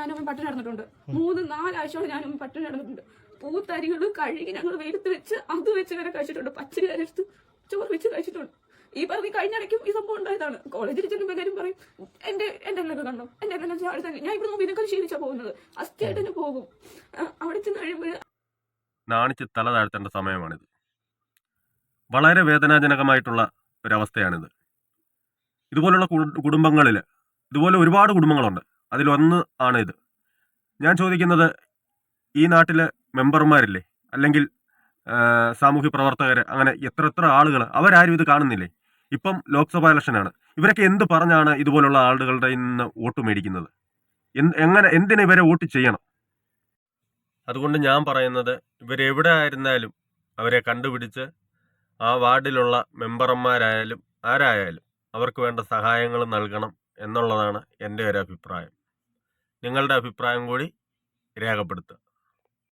ഞാനും പട്ടിണി നടന്നിട്ടുണ്ട് മൂന്ന് നാലാഴ്ചയോടെ ഞാനും പട്ടിണി നടന്നിട്ടുണ്ട് പൂത്തരികൾ കഴുകി ഞങ്ങൾ വെയിലത്ത് വെച്ച് അത് വെച്ച് വരെ കഴിച്ചിട്ടുണ്ട്. പച്ചരി വരെ എടുത്ത് ചോറ് വെച്ച് കഴിച്ചിട്ടുണ്ട്. ഈ പറഞ്ഞ കഴിഞ്ഞിടയ്ക്കും ഈ സംഭവം ഉണ്ടായതാണ്. കോളേജിൽ ചെല്ലുമ്പോൾ കാര്യം പറയും എന്റെ എന്റെ എല്ലാം കണ്ടോ? എന്റെ എല്ലാം ചാടി തന്നെ ഞാൻ ഇവിടെ ഇതിനൊക്കെ ശീലിച്ചാ പോകുന്നത്. അസ്ഥിയായിട്ട് പോകും. അവിടെ ചെന്ന് കഴിയുമ്പോൾ നാണിച്ച് തല താഴ്ത്തേണ്ട സമയമാണിത്. വളരെ വേദനാജനകമായിട്ടുള്ള ഒരവസ്ഥയാണിത്. ഇതുപോലുള്ള കുടുംബങ്ങളിൽ ഇതുപോലെ ഒരുപാട് കുടുംബങ്ങളുണ്ട്. അതിലൊന്ന് ആണ് ഇത്. ഞാൻ ചോദിക്കുന്നത് ഈ നാട്ടിലെ മെമ്പർമാരില്ലേ? അല്ലെങ്കിൽ സാമൂഹ്യ പ്രവർത്തകർ അങ്ങനെ എത്ര എത്ര ആളുകൾ അവരാരും ഇത് കാണുന്നില്ലേ? ഇപ്പം ലോക്സഭാ ഇലക്ഷനാണ്. ഇവരൊക്കെ എന്ത് പറഞ്ഞാണ് ഇതുപോലുള്ള ആളുകളുടെ നിന്ന് വോട്ട് മേടിക്കുന്നത്? എങ്ങനെ എന്തിനെ ഇവരെ വോട്ട് ചെയ്യണം? അതുകൊണ്ട് ഞാൻ പറയുന്നത് ഇവരെവിടെ ആയിരുന്നാലും അവരെ കണ്ടുപിടിച്ച് ആ വാർഡിലുള്ള മെമ്പർമാരായാലും ആരായാലും അവർക്ക് വേണ്ട സഹായങ്ങൾ നൽകണം എന്നുള്ളതാണ് എന്റെ ഒരു അഭിപ്രായം. നിങ്ങളുടെ അഭിപ്രായം കൂടി രേഖപ്പെടുത്തുക.